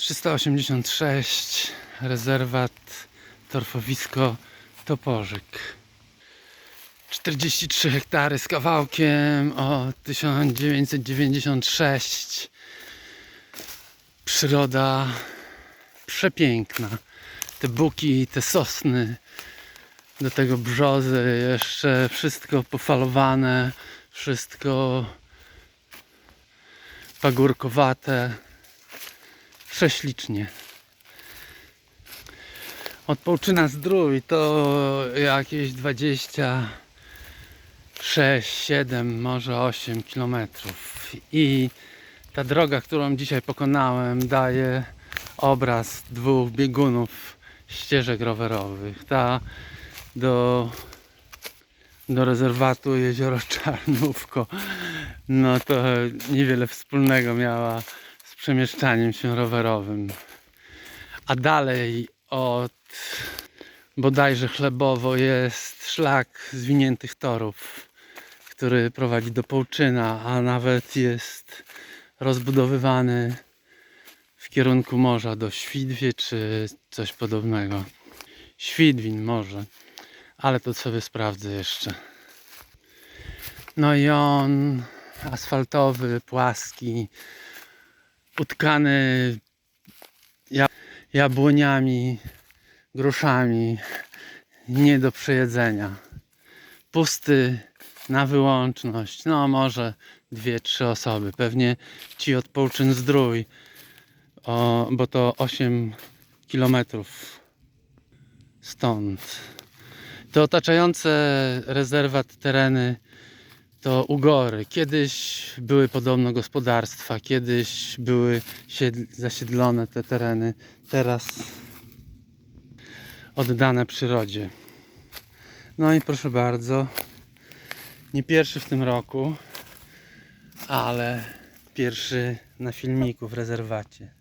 386 rezerwat torfowisko Toporzyk. 43 hektary z kawałkiem o 1996 przyroda przepiękna. Te buki, te sosny do tego brzozy jeszcze wszystko pofalowane wszystko pagórkowate prześlicznie. Od Połczyna Zdrój to jakieś 26, 7, może 8 kilometrów. I ta droga, którą dzisiaj pokonałem, daje obraz dwóch biegunów ścieżek rowerowych. Ta do, do rezerwatu jezioro Czarnówko, no to niewiele wspólnego miała przemieszczaniem się rowerowym. A dalej od bodajże chlebowo jest szlak zwiniętych torów, który prowadzi do Połczyna, a nawet jest rozbudowywany w kierunku morza do Świdwie czy coś podobnego. Świdwin może, ale to sobie sprawdzę jeszcze. No i on asfaltowy, płaski, utkany ja- jabłoniami, gruszami, nie do przejedzenia. Pusty na wyłączność, no może dwie, trzy osoby, pewnie ci od Połczyn Zdrój, o, bo to 8 kilometrów stąd. Te otaczające rezerwat tereny to ugory. Kiedyś były podobno gospodarstwa, kiedyś były siedl- zasiedlone te tereny, teraz oddane przyrodzie. No i proszę bardzo, nie pierwszy w tym roku, ale pierwszy na filmiku w rezerwacie.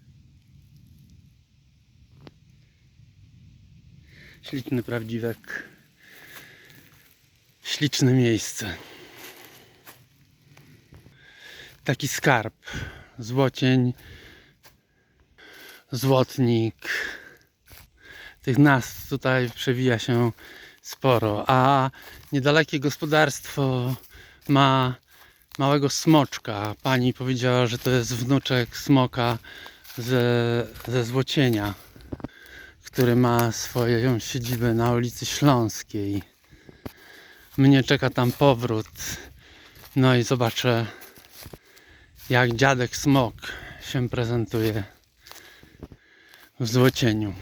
Śliczny prawdziwek. Śliczne miejsce. Taki skarb. Złocień, złotnik. Tych nas tutaj przewija się sporo. A niedalekie gospodarstwo ma małego smoczka. Pani powiedziała, że to jest wnuczek smoka ze, ze złocienia który ma swoją siedzibę na ulicy Śląskiej. Mnie czeka tam powrót. No i zobaczę, jak dziadek Smok się prezentuje w złocieniu.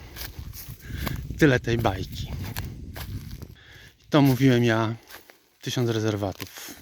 Tyle tej bajki. To mówiłem ja, tysiąc rezerwatów.